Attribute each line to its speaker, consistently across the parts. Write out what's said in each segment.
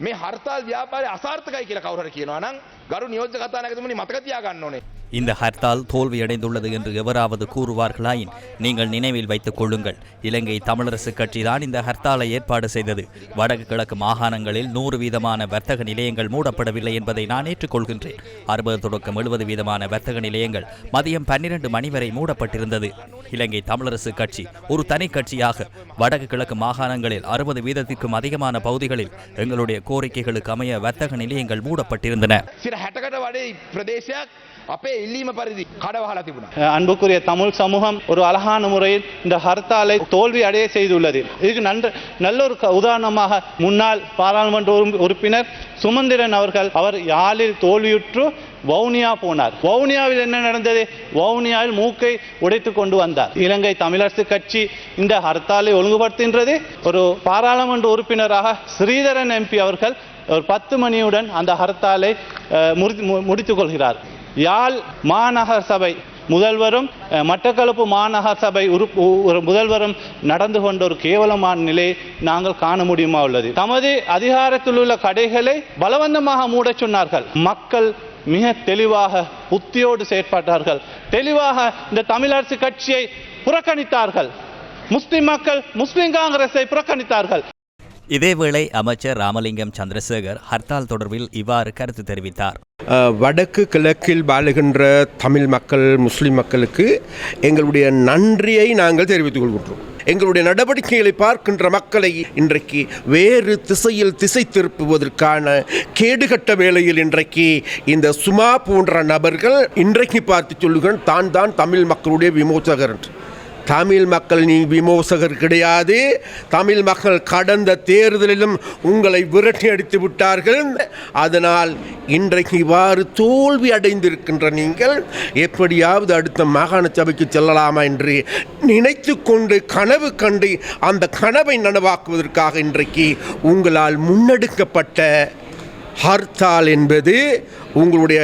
Speaker 1: මේ හර්තාල් ව්‍යාපාරය අසාර්ථකයි කියලා කවුරු හරි කියනවා නම් ගරු නියෝජ්‍ය කතානායකතුමනි මතක තියාගන්න ඕනේ.
Speaker 2: இந்த ஹர்த்தால் தோல்வியடைந்துள்ளது என்று எவராவது கூறுவார்களாயின் நீங்கள் நினைவில் வைத்துக் கொள்ளுங்கள். இலங்கை தமிழரசு கட்சிதான் இந்த ஹர்த்தாலை ஏற்பாடு செய்தது. வடக்கு கிழக்கு மாகாணங்களில் நூறு வீதமான வர்த்தக நிலையங்கள் மூடப்படவில்லை என்பதை நான் ஏற்றுக்கொள்கின்றேன். அறுபது தொடக்கம் எழுபது வீதமான வர்த்தக நிலையங்கள் மதியம் பன்னிரண்டு மணி வரை மூடப்பட்டிருந்தது. இலங்கை தமிழரசு கட்சி ஒரு தனி கட்சியாக வடக்கு கிழக்கு மாகாணங்களில் அறுபது வீதத்திற்கும் அதிகமான பகுதிகளில் எங்களுடைய கோரிக்கைகளுக்கு அமைய வர்த்தக நிலையங்கள் மூடப்பட்டிருந்தன.
Speaker 1: සිර හැටකට වඩේ ප්‍රදේශයක් අපේ ඉල්ලීම පරිදි කඩවහලා තිබුණා.
Speaker 3: அன்புக்குரிய தமிழ் சமூகம் ஒரு அழகான முறையில் இந்த ஹர்த்தாலை தோல்வி அடைய செய்துள்ளது இதுக்கு நன்ற நல்ல ஒரு க- உதாரணமாக முன்னாள் பாராளுமன்ற உறுப்பி- உறுப்பினர் சுமந்திரன் அவர்கள் அவர் யாழில் தோல்வியுற்று வவுனியா போனார் வவுனியாவில் என்ன நடந்தது வவுனியாவில் மூக்கை உடைத்து கொண்டு வந்தார் இலங்கை தமிழரசு கட்சி இந்த ஹர்த்தாலை ஒழுங்குபடுத்துகின்றது ஒரு பாராளுமன்ற உறுப்பினராக ஸ்ரீதரன் எம்பி அவர்கள் ஒரு பத்து மணியுடன் அந்த ஹர்த்தாலை அஹ், முறித்து- மு- முடித்துக் கொள்கிறார் யாழ் மாநகர சபை முதல்வரும் மட்டக்களப்பு மாநகர சபை உறுப்பு முதல்வரும் நடந்து கொண்ட ஒரு கேவலமான நிலை நாங்கள் காண முடியுமா உள்ளது. தமது அதிகாரத்தில் உள்ள கடைகளை பலவந்தமாக மூடச் சொன்னார்கள். மக்கள் மிக தெளிவாக புத்தியோடு செயற்பட்டார்கள். தெளிவாக இந்த தமிழரசு கட்சியை புறக்கணித்தார்கள். முஸ்லிம் மக்கள் முஸ்லிம் காங்கிரஸை புறக்கணித்தார்கள்.
Speaker 2: இதேவேளை அமைச்சர் ராமலிங்கம் சந்திரசேகர் ஹர்த்தால் தொடர்பில் இவ்வாறு கருத்து தெரிவித்தார்.
Speaker 4: வடக்கு கிழக்கில் வாழுகின்ற தமிழ் மக்கள் முஸ்லிம் மக்களுக்கு எங்களுடைய நன்றியை நாங்கள் தெரிவித்துக் கொள்கின்றோம். எங்களுடைய நடவடிக்கைகளை பார்க்கின்ற மக்களை இன்றைக்கு வேறு திசையில் திசை திருப்புவதற்கான கேடுகட்ட வேளையில் இன்றைக்கு இந்த சுமா போன்ற நபர்கள் இன்றைக்கு பார்த்து சொல்லுகிறேன் தான் தான் தமிழ் மக்களுடைய விமோசகர் என்று. தமிழ் மக்கள் நீ விமோசகர் கிடையாது. தமிழ் மக்கள் கடந்த தேர்தலிலும் உங்களை விரட்டி அடித்து விட்டார்கள். அதனால் இன்றைக்கு இவ்வாறு தோல்வி அடைந்திருக்கின்ற நீங்கள் எப்படியாவது அடுத்த மாகாண சபைக்கு செல்லலாமா என்று நினைத்து கொண்டு கனவு கண்டு அந்த கனவை நனவாக்குவதற்காக இன்றைக்கு உங்களால் முன்னெடுக்கப்பட்ட ஹர்த்தால் என்பது உங்களுடைய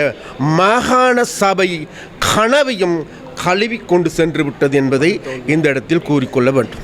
Speaker 4: மாகாண சபை கனவையும் கழுவி கொண்டு சென்று விட்டது என்பதை இந்த இடத்தில் கூறிக்கொள்ள வேண்டும்.